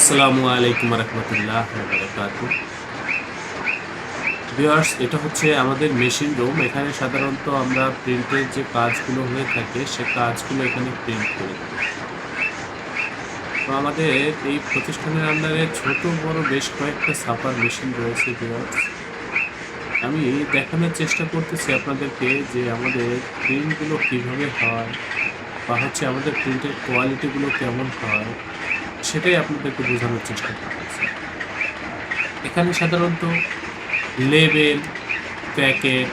আসসালামু আলাইকুম রহমতুল্লাহ ভিউয়ার্স এটা হচ্ছে আমাদের মেশিন রুম এখানে সাধারণত আমরা প্রিন্টের যে কাজগুলো হয়ে থাকে, সে কাজগুলো এখানে প্রিন্ট করি তো আমাদের এই প্রতিষ্ঠানের আন্ডারে ছোট, বড় বেশ কয়েকটা ছাপার মেশিন রয়েছে ভিউয়ার্স আমি দেখানোর চেষ্টা করতেছি আপনাদেরকে যে আমাদের প্রিন্টগুলো কীভাবে হয়, বা হচ্ছে আমাদের প্রিন্টের কোয়ালিটিগুলো কেমন হয়। সেটাই আপনাদেরকে বোঝানোর চেষ্টা করতেছি। এখানে সাধারণত label packet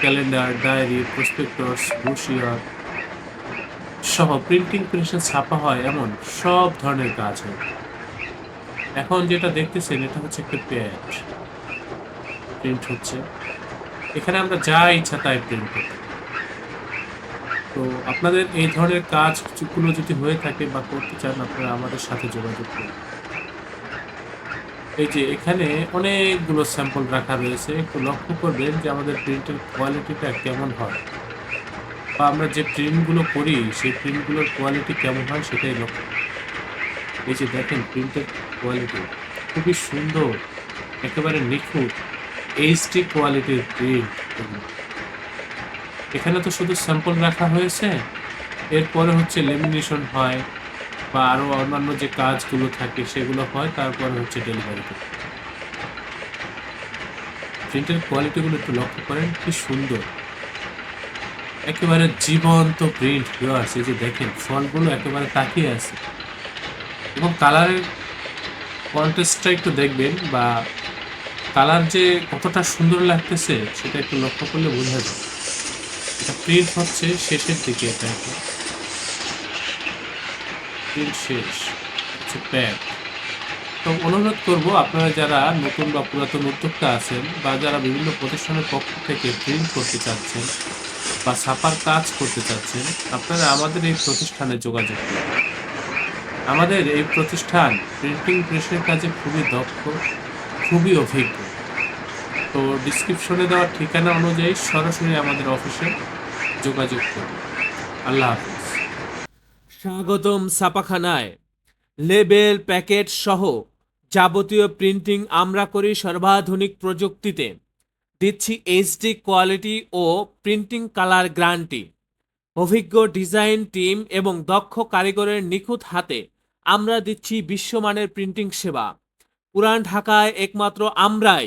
calendar diary prospectus brochure সহ প্রিন্টিং প্রেসে ছাপা হয় এমন সব ধরনের কাজ হয়। এখন যেটা দেখতেছেন এটা হচ্ছে একটা প্যাড প্রিন্ট হচ্ছে। এখানে আমরা যা ইচ্ছা তাই প্রিন্ট করতে। তো আপনাদের এই ধরনের কাজগুলো যদি হয়ে থাকে বা করতে চান, আপনারা আমাদের সাথে যোগাযোগ করুন। এই যে এখানে অনেকগুলো স্যাম্পল রাখা রয়েছে। একটু লক্ষ্য করবেন যে আমাদের প্রিন্টের কোয়ালিটিটা কেমন হয় বা আমরা যে প্রিন্টগুলো করি, সেই প্রিন্টগুলোর কোয়ালিটি কেমন হয় সেটাই লক্ষ্য। এই যে দেখেন প্রিন্টের কোয়ালিটি খুবই সুন্দর, একেবারে নিখুঁত, এইচডি কোয়ালিটির প্রিন্ট। এখানে তো শুধু স্যাম্পল রাখা হয়েছে, এরপরে হচ্ছে লেমিনেশন হয় বা আরও অন্যান্য যে কাজগুলো থাকে সেগুলো হয়, তারপরে হচ্ছে ডেলিভারি প্রিন্টের কোয়ালিটিগুলো একটু লক্ষ্য করেন, কি সুন্দর। একেবারে জীবন্ত প্রিন্ট ভিউয়ার্স এই যে দেখেন, ফলগুলো একেবারে তাকিয়ে আছে। এবং কালারের কন্টেস্টটা একটু দেখবেন বা কালার যে কতটা সুন্দর লাগতেছে, সেটা একটু লক্ষ্য করলে বোঝা যায়। প্রিন্ট হচ্ছে শেষের দিকে এটা প্রিন্ট শেষ, হচ্ছে প্যাক তো অনুরোধ করব আপনারা যারা নতুন বা পুরাতন উদ্যোক্তা আছেন বা যারা বিভিন্ন প্রতিষ্ঠানের পক্ষ থেকে প্রিন্ট করতে চাচ্ছেন বা ছাপার কাজ করতে চাচ্ছেন, আপনারা আমাদের এই প্রতিষ্ঠানে যোগাযোগ করুন। আমাদের এই প্রতিষ্ঠান প্রিন্টিং প্রেসের কাজে খুবই দক্ষ, খুবই অভিজ্ঞ। তো ডিসক্রিপশনে দেওয়া ঠিকানা অনুযায়ী সরাসরি আমাদের অফিসে যোগাযোগ করুন। আল্লাহ হাফিজ। স্বাগতম ছাপাখানায়। লেবেল, প্যাকেট সহ যাবতীয় প্রিন্টিং আমরা করি সর্বাধুনিক প্রযুক্তিতে। দিচ্ছি এইচডি কোয়ালিটি ও প্রিন্টিং কালার গ্যারান্টি অভিজ্ঞ ডিজাইন টিম এবং দক্ষ কারিগরের নিখুঁত হাতে আমরা দিচ্ছি বিশ্বমানের প্রিন্টিং সেবা। পুরান ঢাকায় একমাত্র আমরাই